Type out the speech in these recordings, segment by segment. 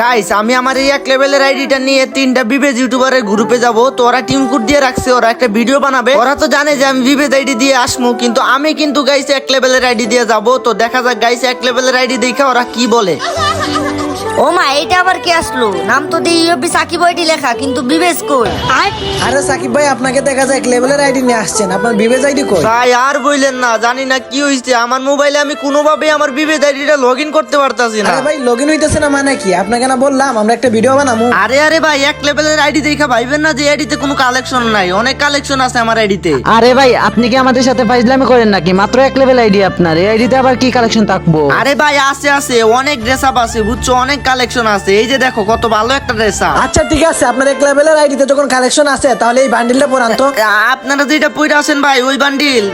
Guys আমি আমার এই এক লেভেলের আইডিটা নিয়ে তিনটা বিবেজ ইউটিউবারের গ্রুপে যাব। তো ওরা টিম কোড দিয়ে রাখছে, ওরা একটা ভিডিও বানাবে। ওরা তো জানে যে আমি বিবেজ আইডি দিয়ে আসব, কিন্তু আমি কিন্তু গাইস এক লেভেলের আইডি দিয়ে যাব। তো দেখা যাক গাইস এক লেভেলের আইডি দেখা ওরা কি বলে। ও মা এইটা আবার কে আসলো? নাম তো দিয়ে ইউপি সাকিব আইডি লেখা কিন্তু বিবেশ কই? আরে সাকিব ভাই আপনাকে দেখা যায় এক লেভেলের আইডি নিয়ে আসছেন। আপনার বিবেজ আইডি কই? ভাই আর বললেন না জানি না কি হয়েছে আমার মোবাইলে আমি কোনোভাবে আমার বিবেজ আইডিটা লগ ইন করতে পারতাছি না। আরে ভাই লগ ইন হইতেছে না মানে কি? আপনাকে না বললাম আমরা একটা ভিডিও বানাবো আরে আরে ভাই এক লেভেলের আইডি দেখা ভাইবেন না যে আইডিতে কোনো কালেকশন নাই। অনেক কালেকশন আছে আমার আইডিতে। আরে ভাই আপনি কি আমাদের সাথে ফাইজলামি করেন নাকি? মাত্র এক লেভেল আইডি আপনার এই আইডিতে আবার কি কালেকশন থাকব? আরে ভাই আছে আছে অনেক ড্রেস আপ আছে বুঝছ? অনেক কালেকশন আছে। এই যে দেখো কত ভালো একটা ড্রেস আচ্ছা ঠিক আছে আপনার এক লেভেলের আইডিতে যখন কালেকশন আছে তাহলে এই বান্ডিলটা পরান তো। আপনারা যেটা পইরা আছেন ভাই ওই বান্ডিল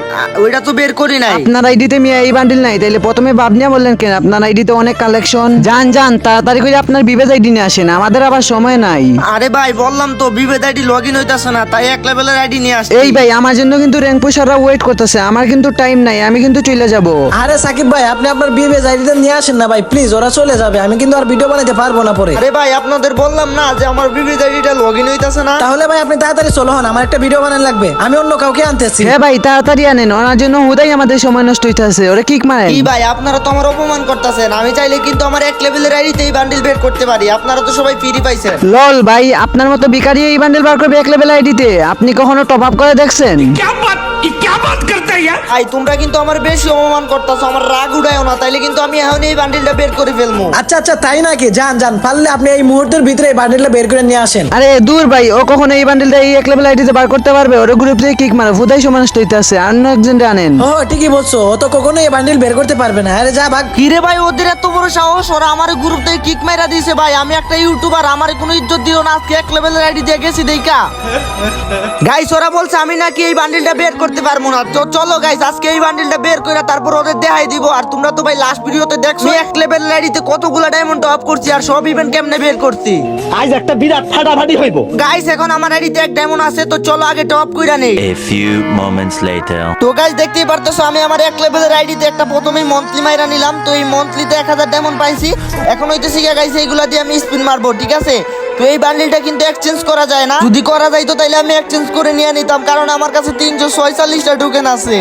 ওইটা তো বের করি নাই। আপনার আইডিতে মিয়া এই বান্ডিল নাই তাইলে প্রথমে ভাবনিয়া বললেন কেন? আপনার আইডিতে অনেক কালেকশন যান যান তাড়াতাড়ি করে আপনার বিবেজ আইডি নিয়ে আসেন আমাদের আবার সময় নাই। আরে ভাই বললাম তো বিভেদ আইডি লগ ইন হইতাছে না তাই এক লেভেলের আইডি নিয়ে আসছি। এই ভাই আমার জন্য কিন্তু র্যাঙ্ক পুষাররা ওয়েট করতেছে আমার কিন্তু টাইম নাই আমি কিন্তু চলে যাব। আরে সাকিব ভাই আপনি আপনার বিবেজ আইডিটা নিয়ে আসেন না ভাই প্লিজ ওরা চলে যাবে আমি কিন্তু আর ভিডিও বানাতে পারব না পরে। আরে ভাই আপনাদের বললাম না যে আমার বিভেদ আইডিটা লগ ইন হইতাছে না। তাহলে ভাই আপনি তাড়াতাড়ি চলো হন আমার একটা ভিডিও বানান লাগবে। আমি অন্য কাউকে আনতেছি। হ্যাঁ ভাই তাড়াতাড়ি আনেন ওনার জন্য হুদাই আমাদের সময় নষ্ট হইতেছে ওরা কিক মারেন। কি ভাই আপনারা তো আমার অপমান করতেছেন। আমি চাইলে কিন্তু আমার এক লেভেলের আইডিতে এই বান্ডিল বের করতে পারি। আপনারা তো সবাই ফ্রি পাইছেন। লল ভাই আপনার মতো ভিখারি এই বান্ডেল বার করবে এক লেভেল আইডিতে আপনি কখনো টপ আপ করে দেখছেন? বাত করতে আই তোমরা কিন্তু আমার বেশি অপমান করতেছো আমার রাগ উড়ায়ও না তাইলে কিন্তু আমি এখন এই বান্ডিলটা বের করে ফেলব আচ্ছা আচ্ছা তাই নাকি? যান যান পারলে আপনি এই মুহূর্তের ভিতরে এই বান্ডিলটা বের করে নিয়ে আসেন। আরে দূর ভাই ও কখনো এই বান্ডিলটা এই এক লেভেল আইডিতে বার করতে পারবে? ওর গ্রুপ থেকে কিক মারে ফুদাই সমান হইতে আছে অন্য একজন আনেন। ও ঠিকই বলছো ও তো কখনো এই বান্ডিল বের করতে পারবে না। আরে যা ভাগ। কিরে ভাই ওদের এত বড় সাহস ওরা আমার গ্রুপ থেকে কিক মারা দিয়েছে ভাই আমি একটা ইউটিউবার আমার কোনো ইজ্জত দিও না আজকে এক লেভেলের আইডি দিয়ে গেছি দেখা। গাইস ওরা বলছে আমি নাকি এই বান্ডিলটা বের করতে পারব। না তো চলো গাইস আজকে এই বান্ডিলটা বের করে তারপর ওদের দেখাই দিব। আর তোমরা তো ভাই লাস্ট ভিডিওতে দেখছ এক লেভেলের আইডিতে কতগুলো ডায়মন্ড অফ করছি আর সব ইভেন্ট কেমনে বের করছি? आज একটা বিরাট ফাটাফাটি হইব। গাইস এখন আমার আইডিতে এক ডায়মন্ড আছে তো চলো আগে টপ কইরা নেই। A few moments later. তো গাইস দেখতেই পারতেছো আমি আমার এক লেভেলের আইডিতে একটা প্রথমেই মন্থলি মাইরা নিলাম। তো এই মন্থলিতে এক হাজার ডায়মন্ড পাইছি। এখন হইতেছি গাইস এইগুলা দিয়ে আমি স্পিন মারবো ঠিক আছে? তো এই বান্ডিলটা কিন্তু এক্সচেঞ্জ করা যায় না। যদি করা যায় তো তাইলে আমি এক্সচেঞ্জ করে নিয়ে নিতাম, কারণ আমার কাছে তিনশো ছয়চল্লিশটা টোকেন আছে।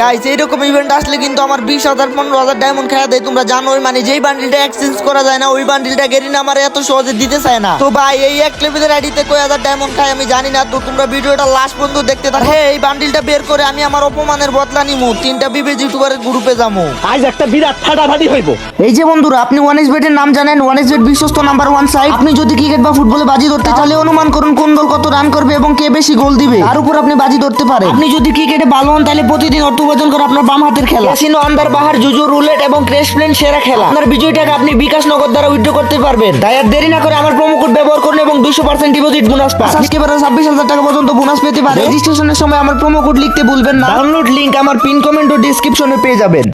গাইস এইরকম ইভেন্ট আসলে কিন্তু আমার বিশ হাজার পনেরো হাজার ডায়মন্ড খেয়া দেয় তোমরা জানো মানে যেই বান্ডিলটা এক্সচেঞ্জ করা যায় না ওই বান্ডিলটা গেরিনা আমার এত সহজে দিতে চায় না। তো ভাই এই এক লেভেলের আইডিতে কয় হাজার ডায়মন্ড খায় আমি জানি না তো তোমরা ভিডিওটা লাস্ট পর্যন্ত দেখতে থাকো। হ্যাঁ এই বান্ডিলটা বের করে আমি আমার অপমানের বদলা নিমু। তিনটা বিবেজ ইউটিউবারের গ্রুপে যাব আজ একটা বিরাট ফাটাফাটি হইব। এই যে বন্ধুরা আপনি ওয়ান এস বেটের নাম জানেন ওয়ান এস বেট বিশ্বস্ত নাম্বার ওয়ান সাইট আপনি যদি ক্রিকেট বা ফুটবলে বাজি ধরতে চাইলে অনুমান করুন কোন দল কত রান করবে এবং কে বেশি গোল দিবে। তার উপর আপনি বাজি ধরতে পারেন। আপনি যদি ক্রিকেটে ভালো হন তাহলে প্রতিদিন অর্থ উপার্জন করে আপনার বাম হাতের খেলা। ক্যাসিনো আন্দার বাহার জুজু রুলেট এবং ক্রেশ প্লেন সেরা খেলা। আপনার বিজয় টাকা আপনি বিকাশ নগদ দ্বারা উইথড্র করতে পারবেন। তাই আর দেরি না করে আমার প্রোমো কোড ব্যবহার করুন এবং দুশো পার্সেন্ট ডিপোজিট বোনাস পান। একেবারে ছাব্বিশ হাজার টাকা পর্যন্ত বোনাস পেতে পারেন। রেজিস্ট্রেশনের সময় আমার প্রোমো কোড লিখতে ভুলবেন না। ডাউনলোড লিংক আমার পিন কমেন্ট ও ডিসক্রিপশনে পেয়ে যাবেন।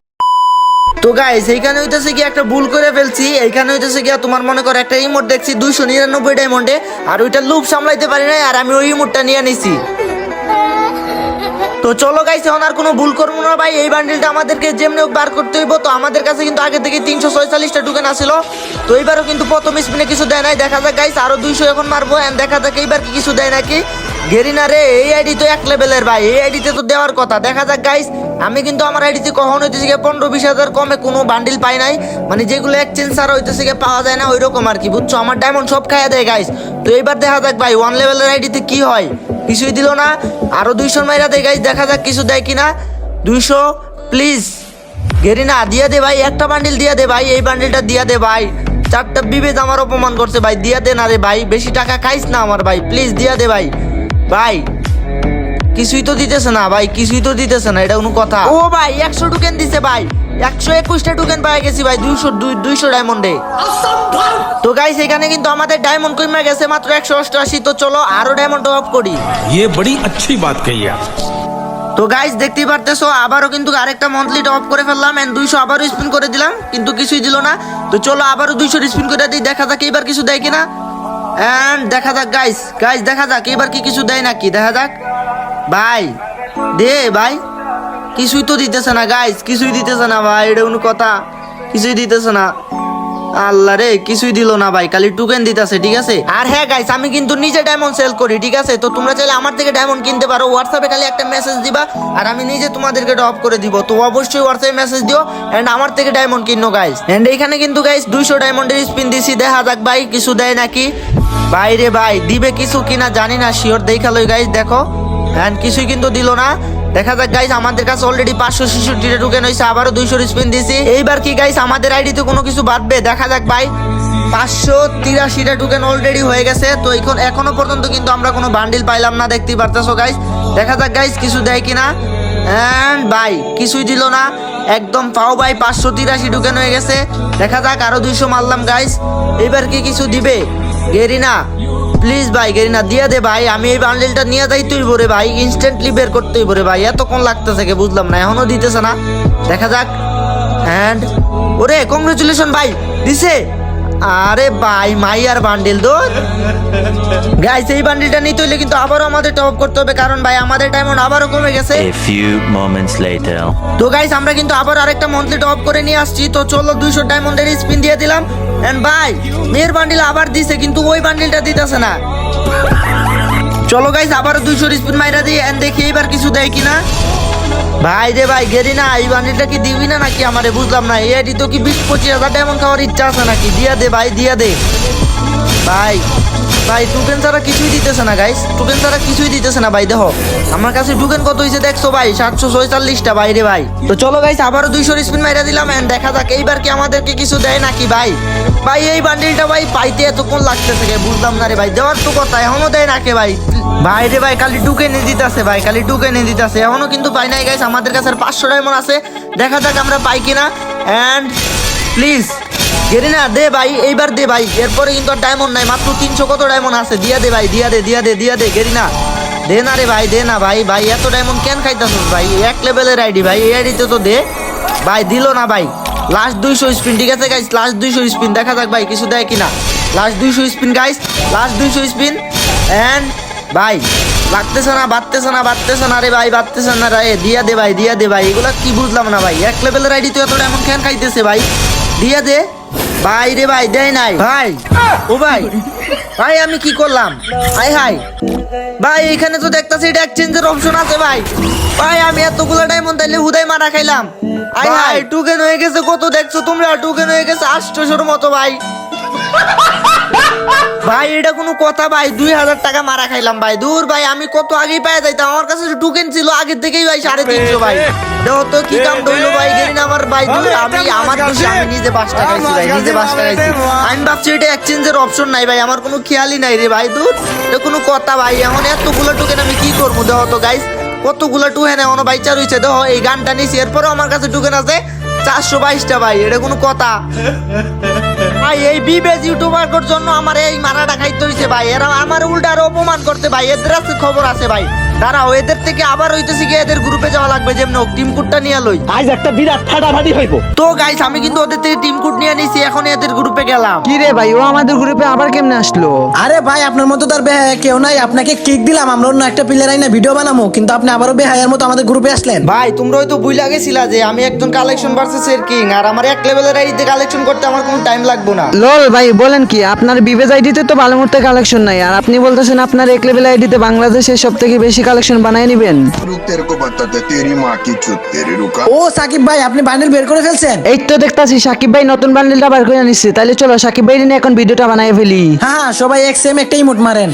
তো গাইস এইখানে হইতেছে কি একটা ভুল করে ফেলছি। এইখানে হইতেছে কি তোমার মনে করো একটা ইমোট দেখছি দুইশো নিরানব্বই ডায়মন্ডে আর ওইটা লুপ সামলাইতে পারি নাই আর আমি ওই ইমোটটা নিয়ে নিছি। তো চলো গাইস এখন আর কোনো ভুল করব না ভাই। এই বান্ডিলটা আমাদেরকে যেমনি হোক বার করতে হইব। তো আমাদের কাছে কিন্তু আগে থেকে তিনশো ছয়চল্লিশটা টোকেন আসছিল তো এইবারও কিন্তু প্রথম স্পিনে কিছু দেয় নাই। দেখা যাক গাইস আরও দুইশো এখন মারবো। অ্যান্ড দেখা যাক এইবার কি কিছু দেয় নাকি। গেরিনা রে, এই আইডি তো এক লেভেলের ভাই। এই আইডিতে তো দেওয়ার কথা। দেখা যাক গাইস আমি কিন্তু আমার আইডিতে কখন হইতেছে গিয়ে পনেরো বিশ হাজার কমে কোনো বান্ডিল পাই নাই। মানে যেগুলো এক্সচেঞ্জ ছাড়া হইতেছে গিয়ে পাওয়া যায় না ওই রকম আর কি, বুঝছ? আমার ডায়মন্ড সব খাইয়া দেয় গাইস তো এইবার দেখা যাক ভাই ওয়ান লেভেলের আইডিতে কি হয়। কিছুই দিল না। আরও দুইশো মাইরা দেয় গাইজ দেখা যাক কিছু দেয় কিনা। দুইশো প্লিজ গেরিনা, দিয়া দে ভাই, একটা বান্ডিল দিয়া দে ভাই, এই বান্ডিলটা দিয়া দে ভাই। চারটা বিবেদ আমার অপমান করছে ভাই, দিয়া দে না রে ভাই। বেশি টাকা খাইস না আমার ভাই প্লিজ দিয়া দে ভাই। ভাই কিছুই তো দিতেছে না ভাই কিছুই তো দিতেছে না এটা কোনো কথা ও ভাই একশো টুকেন দিছে ভাই একশো একুশটা টুকেন পাই গেছি ভাই দুইশো দুইশো ডায়মন্ডে তো গাইস এখানে কিন্তু আমাদের ডায়মন্ড কমে গেছে মাত্র একশো অষ্টআশি তো চলো আরো ডায়মন্ড অফ করি ये बड़ी अच्छी बात कही आप তো গাইস দেখতেই পারতেছো আবারও কিন্তু আরেকটা মন্থলি অফ করে ফেললাম এন্ড দুইশো আবারও স্পিন করে দিলাম কিন্তু কিছুই দিল না তো চলো আবারও দুইশো স্পিন করে দিই দেখা যাক এবার কিছু দেয় কিনা এন্ড দেখা যাক গাইস গাইস দেখা যাক এবার কি কিছু দেয় নাকি দেখা যাক ভাই, দে ভাই। কিছুই তো দিতেছে না গাইস কিছুই দিতেছে না ভাই, এটা কোনো কথা। কিছুই দিতেছে না। আল্লাহ রে, কিছুই দিল না ভাই, খালি টুকেন দিতেছে, ঠিক আছে? আর হ্যাঁ গাইস আমি কিন্তু নিজে ডায়মন্ড সেল করি, ঠিক আছে? তো তোমরা চাইলে আমার থেকে ডায়মন্ড কিনতে পারো হোয়াটসঅ্যাপে খালি একটা মেসেজ দিবা, আর আমি নিজে তোমাদেরকে ড্রপ করে দিব। তো অবশ্যই হোয়াটসঅ্যাপে মেসেজ দিও এন্ড আমার থেকে ডায়মন্ড কিনো গাইস এন্ড এখানে কিন্তু গাইস দুইশো ডায়মন্ডের স্পিন দিছি, দেখা যাক ভাই, কিছু দেয় নাকি? ভাই রে ভাই, দিবে কিছু কিনা জানি না শিওর দেখাল গাইস দেখো। এন্ড কিছুই কিন্তু দিল না। দেখা যাক গাইস আমাদের কাছে অলরেডি পাঁচশো ছেষট্টিটা টোকেন হয়েছে আবারও দুইশো স্পিন দিছি। এইবার কি গাইস আমাদের আইডিতে কোনো কিছু বাড়বে দেখা যাক, ভাই। পাঁচশো তিরাশিটা টোকেন অলরেডি হয়ে গেছে। তো এখন এখনও পর্যন্ত কিন্তু আমরা কোনো বান্ডিল পাইলাম না, দেখতেই পারতেছো গাইস দেখা যাক গাইস কিছু দেয় কিনা। অ্যান্ড ভাই, কিছুই দিল না। একদম পাও, ভাই, পাঁচশো তিরাশি টোকেন হয়ে গেছে। দেখা যাক, আরও দুইশো মারলাম গাইস এবার কি কিছু দিবে? গেরিনা। প্লিজ ভাই গেরিনা দিয়ে দে ভাই, আমি এই বান্ডেলটা নিয়ে যাই তুই বরে ভাই ইনস্ট্যান্টলি বের করতেই বলে ভাই, এতক্ষণ লাগতেছে কে, বুঝলাম না, এখনও দিতেছে না। দেখা যাক। অ্যান্ড ওরে কংগ্রেচুলেশন ভাই, দিছে। আরে ভাই মাইয়ার বান্ডিল তো গাইস এই বান্ডিলটা নিতে হইলে কিন্তু আবারও আমাদের টপ করতে হবে কারণ ভাই আমাদের ডায়মন্ড আবারও কমে গেছে। A few moments later. তো গাইস আমরা কিন্তু আবার আরেকটা মন্থলি টপ করে নিয়ে আসছি। তো চলো দুইশো ডায়মন্ডের স্পিন দিয়ে দিলাম। এন্ড ভাই মেয়ের বান্ডিল আবার দিছে কিন্তু ওই বান্ডিলটা দিতেছে না। চলো গাইস আবার দুইশো স্পিন মাইরা দিই এন্ড দেখি এবার কিছু দেয় কিনা। ভাই রে ভাই গেরি না, এই বান্ডিলটা কি দিবি না নাকি আমারে? বুঝলাম না, এই তো কি বিশ পঁচিশ হাজার ডায়মন্ড খাওয়ার ইচ্ছা আছে নাকি? দিয়া দে ভাই, দিয়া দে। ভাই ভাই টুকেন ছাড়া কিছুই দিতেছে না গাইস টুকেন ছাড়া কিছুই দিতেছে না, ভাই, দেখো। আমার কাছে টুকেন কত হয়েছে দেখছ, ভাই? সাতশো ছয়চল্লিশটা বাইরে ভাই। তো চলো গাইস আবারও দুইশো স্পিন মাইরা দিলাম এন্ড দেখা যাক, এইবার কি আমাদেরকে কিছু দেয় নাকি, ভাই? ভাই, এই বান্ডিলটা ভাই, পাইতে এতক্ষণ লাগতেছে গে, বুঝলাম না রে, ভাই। দেওয়ার তো কথা, এখনও দেয় নাকি ভাই? ভাই রে, ভাই, খালি টুকে নিয়ে দিতেছে, ভাই, খালি টুকে নিয়ে দিতেছে। এখনও কিন্তু পাই নাই গাইস আমাদের কাছে আর পাঁচশো ডায়মন্ড আছে। দেখা যাক আমরা পাই কিনা এন্ড প্লিজ গেরিনা দে ভাই, এইবার দে ভাই। এরপরে কিন্তু আর ডায়মন্ড নাই, মাত্র তিনশো কত ডায়মন্ড আছে? দিয়া দে ভাই, দিয়া দে দিয়া দে দিয়া দে গেরিনা দে না রে ভাই, দে না ভাই ভাই, এত ডায়মন্ড কেন খাইতাছিস ভাই? এক লেভেলের আইডি ভাই, এই আইডিতে তো দে। ভাই, দিল না ভাই। লাস্ট দুইশো স্পিন ঠিক আছে গাইস লাস্ট দুইশো স্পিন দেখা যাক ভাই, কিছু দেয় কিনা। লাস্ট দুইশো স্পিন গাইস লাস্ট দুইশো স্পিন অ্যান্ড ভাই লাগতেছে না, বাড়তেছে না বাড়তেছে না রে ভাই, বাড়তেছে না রে। দিয়া দে ভাই, দিয়া দে ভাই, এগুলা কি বুঝলাম না ভাই? এক লেভেলের আইডি তো এত এমন কেন খাইতেছে ভাই? দিয়া দে। ভাই রে ভাই, দেয় নাই। ভাই, ও ভাই ভাই, আমি কি করলাম? Hi hi. ভাই, এখানে তো দেখতাছি এটা এক্সচেঞ্জের অপশন আছে ভাই। ভাই, আমি এতগুলো ডায়মন্ড তাইলে হুদাই মারা খাইলাম। I high. টুকেন হয়ে গেছে, কত দেখছ তোমরা? টুকেন হয়ে গেছে আষ্টশোর মতো, ভাই। ভাই এটা কোনো কথা ভাই। দুই হাজার টাকা মারা খাইলাম ভাই। দূর ভাই আমি কত আগেই পাই যাইতাম। আমার কাছে টুকেন ছিল আগের থেকেই ভাই সাড়ে তিনশো ভাই। দেখো তো কি কাম ধরলো ভাই। গেরিন আমার ভাই দূর আমি আমার দোষে আমি নিজে পাঁচ টাকা খাইছি ভাই নিজে পাঁচ টাকা খাইছি। আমি ভাবছি এটা এক্সচেঞ্জের অপশন নাই ভাই। আমার কোনো খেয়ালই নাই রে ভাই দূর। এটা কোনো কথা ভাই। এখন এতগুলো টুকেন আমি কি করব? দেখো তো গাইস কতগুলো টুকেন এখনও বাইচা রয়েছে দেখো এই গানটা নিছি এরপরেও আমার কাছে টুকেন আছে চারশো বাইশটা ভাই। এটা কোনো কথা। ভাই, এই বিবেজ ইউটিউবার জন্য আমার এই মারাটা খাইতে হইছে ভাই। এরা আমার উল্টার অপমান করতে ভাই। এদের আছে খবর আছে ভাই। দাঁড়াও এদের থেকে আবার হইতেছে কি এদের গ্রুপে যাওয়া লাগবে যেমন হোক টিম কোডটা নিয়ে লই। আজ একটা বিরাট ফাটাফাটি হইব। তো গাইস আমি কিন্তু ওদের থেকে টিম কোড নিয়ে নিছি এখন এদের গ্রুপে গেলাম। কি রে ভাই ও আমাদের গ্রুপে আবার কেমনে আসলো? আরে ভাই আপনার মতো তার বেহায়া কেউ নাই আপনাকে কিক দিলাম আমরা অন্য একটা প্লেয়ার আইনা ভিডিও বানাবো কিন্তু আপনি আবারও বেহায়ার মতো আমাদের গ্রুপে আসলেন। ভাই তোমরা হয়তো বুঝলা গেছিলা যে আমি একজন কালেকশন ভার্সেস এর কিং আর আমার এক লেভেলের আইডিতে কালেকশন করতে আমার কোনো টাইম লাগবে না। লল ভাই বলেন কি আপনার বিবেজ আইডিতে তো ভালো মতো কালেকশন নাই আর আপনি বলতেছেন আপনার এক লেভেল আইডিতে বাংলাদেশের সব থেকে বেশি কালেকশন বানায় নিবেন। ও সাকিব ভাই আপনি বান্ডেল বের করে ফেলছেন? এই তো দেখতাছি সাকিব ভাই নতুন বান্ডেলটা বার করে আনিছে তাহলে চলো সাকিব ভাই নিয়ে এখন ভিডিওটা বানায় ফেলি। হ্যাঁ, হ্যাঁ সবাই এক সেম একটাই ইমোট মারেন।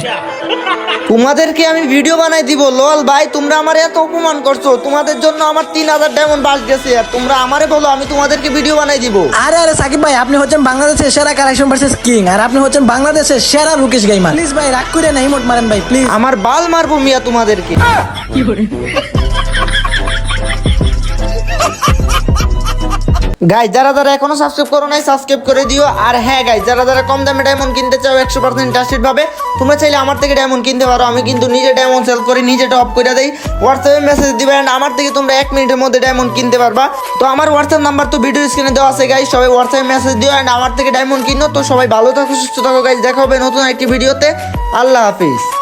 তোমাদেরকে আমি ভিডিও বানাই দিব। লল ভাই তোমরা আমার এত অপমান করছ। তোমাদের জন্য আমার তিন হাজার ডায়মন্ড বাস গেছে। আর তোমরা আমারে বলো আমি তোমাদেরকে ভিডিও বানাই দিব। আরে আরে সাকিব ভাই আপনি হচ্ছেন বাংলাদেশের সেরা কালেকশন ভার্সেস কিং আর আপনি হচ্ছেন বাংলাদেশের সেরা রুকেশ গাইমা প্লিজ ভাই রাগ করে না ইমোট মারেন ভাই প্লিজ আমার বাল মারবো মিয়া তোমাদেরকে। গাই যারা যারা এখনও সাবস্ক্রাইব করো নাই সাবস্ক্রাইব করে দিও। আর হ্যাঁ গাই যারা যারা কম দামে ডায়মন্ড কিনতে চাও, একশো পার্সেন্ট ট্রাস্টেড ভাবে, তোমরা চাইলে আমার থেকে ডায়মন্ড কিনতে পারো। আমি কিন্তু নিজে ডায়মন্ড সেল করি নিজে টপ করে দেই। হোয়াটসঅ্যাপে মেসেজ দিবে অ্যান্ড আমার থেকে তোমরা এক মিনিটের মধ্যে ডায়মন্ড কিনতে পারবা। তো আমার হোয়াটসঅ্যাপ নাম্বার তো ভিডিও স্ক্রিনে দেওয়া আছে গাই সবাই হোয়াটসঅ্যাপে মেসেজ দিও অ্যান্ড আমার থেকে ডায়মন্ড কিনো। তো সবাই ভালো থাকো, সুস্থ থাকো গাইজ দেখা হবে নতুন একটি ভিডিওতে আল্লাহ হাফিজ।